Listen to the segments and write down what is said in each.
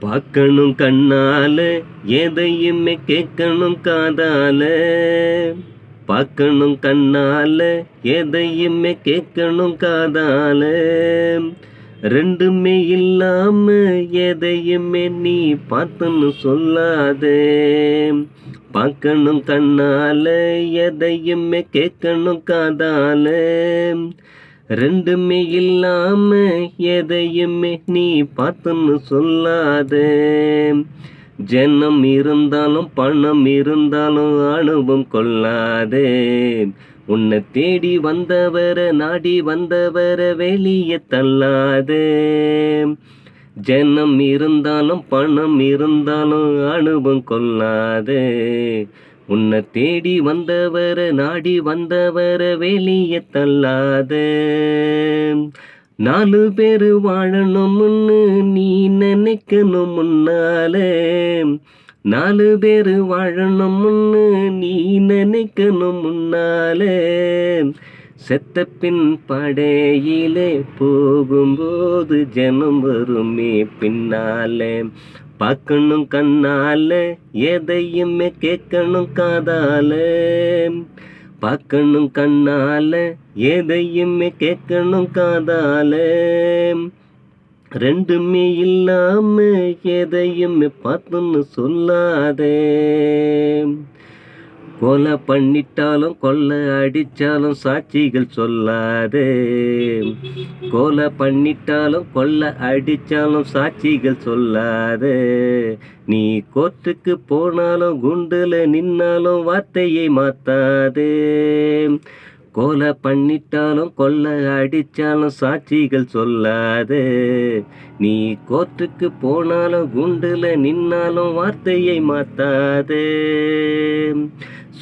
பார்க்கணும் கண்ணால எதையுமே கேட்கணும் காதால. பார்க்கணும் கண்ணால எதையுமே கேட்கணும் காதால. ரெண்டுமே இல்லாம எதையுமே நீ பார்த்துன்னு சொல்லாதே. பார்க்கணும் கண்ணால எதையுமே கேட்கணும் காதால. ரெண்டுமே இல்லாம எதையுமே நீ பார்த்துன்னு சொல்லாத. ஜனம் இருந்தாலும் பணம் இருந்தாலும் அனுபவம் கொள்ளாதே. உன்னை தேடி வந்தவரை நாடி வந்தவரை வெளியே தள்ளாதே. ஜனம் இருந்தாலும் பணம் இருந்தாலும் அனுபவம் கொள்ளாதே. உன்னை தேடி வந்தவர நாடி வந்தவர வெளிய தள்ளாத. நாலு பேர் வாழணும்னு நீ நினைக்கணும் முன்னால. நாலு பேர் வாழணும்னு நீ நினைக்கணும் முன்னால. செத்த பின் படையிலே போகும்போது ஜனம் வருமே பின்னாலே. பார்க்கணும் கண்ணால எதையுமே கேட்கணும் காதால. பார்க்கணும் கண்ணால எதையுமே கேட்கணும் காதால. ரெண்டுமே இல்லாம எதையுமே பார்த்துன்னு சொல்லாதே. கொலை பண்ணிட்டாலும் கொள்ளை அடித்தாலும் சாட்சிகள் சொல்லாதே. கொலை பண்ணிட்டாலும் கொள்ளை அடித்தாலும் சாட்சிகள் சொல்லாதே. நீ கோர்ட்டுக்கு போனாலும் குண்டில் நின்னாலும் வார்த்தையை மாத்தாதே. கொலை பண்ணிட்டாலும் கொள்ளை அடித்தாலும் சாட்சிகள் சொல்லாதே. நீ கோர்ட்டுக்கு போனாலும் குண்டில் நின்னாலும் வார்த்தையை மாத்தாதே.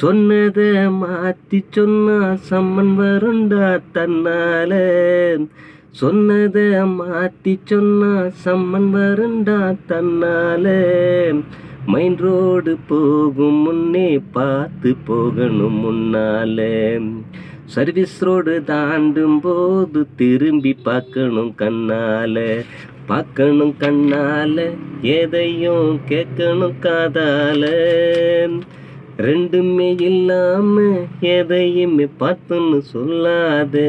சொன்னத மாத்தி சொன்னா சம்மன் வருண்டா தன்னால. சொன்னத மாத்தி சொன்னா சம்மன் வருண்டா தன்னால. மைன் ரோடு போகும் முன்னே பார்த்து போகணும் முன்னால. சர்வீஸ் ரோடு தாண்டும் போது திரும்பி பார்க்கணும் கண்ணால. பார்க்கணும் கண்ணால எதையும் கேட்கணும் காதால. ரெண்டுமே இல்லாம எதையுமே பார்த்துன்னு சொல்லாதே.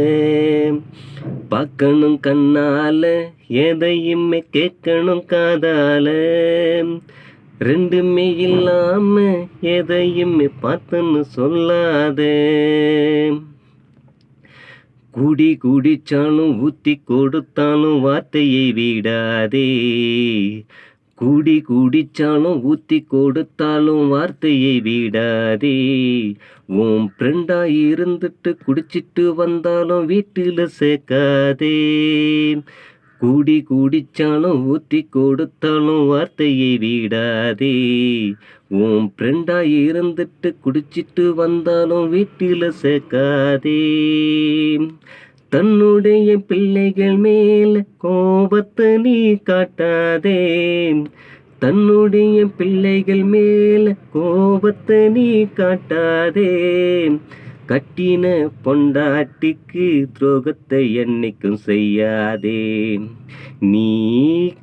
பார்க்கணும் கண்ணால எதையுமே கேட்கணும் காதால. ரெண்டுமே இல்லாம எதையுமே பார்த்துன்னு சொல்லாதே. குடி குடிச்சாலும் ஊத்தி கொடுத்தாலும் வார்த்தையை விடாதே. கூடி குடிச்சாலும் ஊத்தி கொடுத்தாலும் வார்த்தையை விடாதே. உன் ஃப்ரெண்டா இருந்துட்டு குடிச்சிட்டு வந்தாலும் வீட்டில் சேர்க்காதே. கூடி குடிச்சாலும் ஊத்தி கொடுத்தாலும் வார்த்தையை விடாதே. உன் ஃப்ரெண்டா இருந்துட்டு குடிச்சிட்டு வந்தாலும் வீட்டில் சேர்க்காதே. தன்னுடைய பிள்ளைகள் மேல் கோபத்தை நீ காட்டாதே. தன்னுடைய பிள்ளைகள் மேல் கோபத்தை நீ காட்டாதே. கட்டின பொண்டாட்டிக்கு துரோகத்தை என்னைக்கும் செய்யாதே. நீ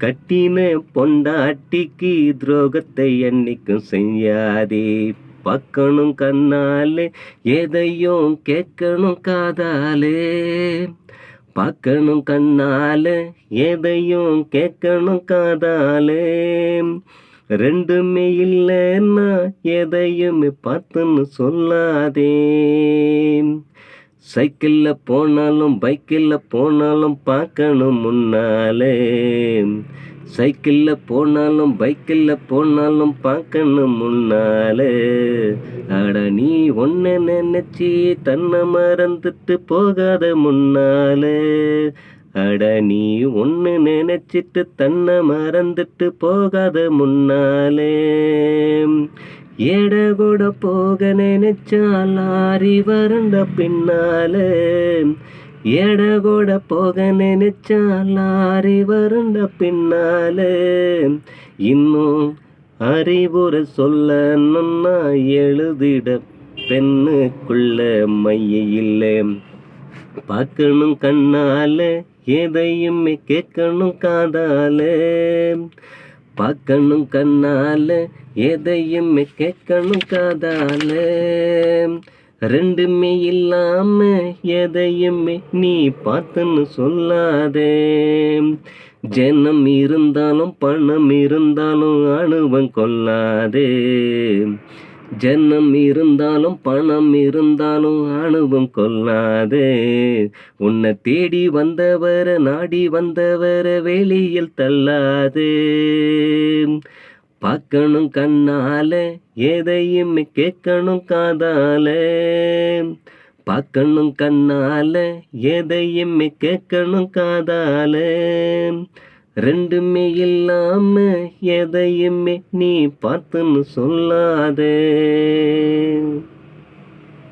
கட்டின பொண்டாட்டிக்கு துரோகத்தை என்னைக்கும் செய்யாதே. பார்க்கணும் கண்ணாலே எதையும் கேட்கணும் காதாலே. பார்க்கணும் கண்ணால எதையும் கேட்கணும் காதாலே. ரெண்டுமே இல்லைன்னா எதையுமே பார்த்துன்னு சொல்லாதே. சைக்கிளில் போனாலும் பைக்கில் போனாலும் பார்க்கணும் முன்னாலே. சைக்கிளில் போனாலும் பைக்கில் போனாலும் பார்க்கணும் முன்னாலே. அட நீ ஒன்ன நினைச்சி தன்னை மறந்துட்டு போகாத முன்னாலே. அட நீ ஒன்று நினைச்சிட்டு தன்னை மறந்துட்டு போகாத முன்னாலே. எட கூட போக நினைச்சா லாரி வரண்ட பின்னாலே. எட கூட போக நினைச்சா லாரி வரண்ட பின்னாலே. இன்னும் அறிவுரை சொல்ல நன்னா எழுதிட பெண்ணுக்குள்ள மைய இல்லை. பார்க்கணும் கண்ணால எதையுமே கேட்கணும் காதால. பார்க்கணும் கண்ணால எதையுமே கேட்கணும் காதால. ரெண்டுமே இல்லாம எதையுமே நீ பார்த்துன்னு சொல்லாதே. ஜனம் இருந்தாலும் பணம் இருந்தாலும் அணுவம் கொள்ளாதே. ஜன்னம் இருந்தாலும் பணம் இருந்தாலும் அணுவம் கொள்ளாதே. உன்னை தேடி வந்தவர நாடி வந்தவர வெளியில் தள்ளாதே. பார்க்கணும் கண்ணால எதையுமே கேட்கணும் காதால. பார்க்கணும் கண்ணால எதையுமே கேட்கணும் காதால. ரெண்டுமே இல்லாம எதையுமே நீ பார்த்துன்னு சொல்லாதே.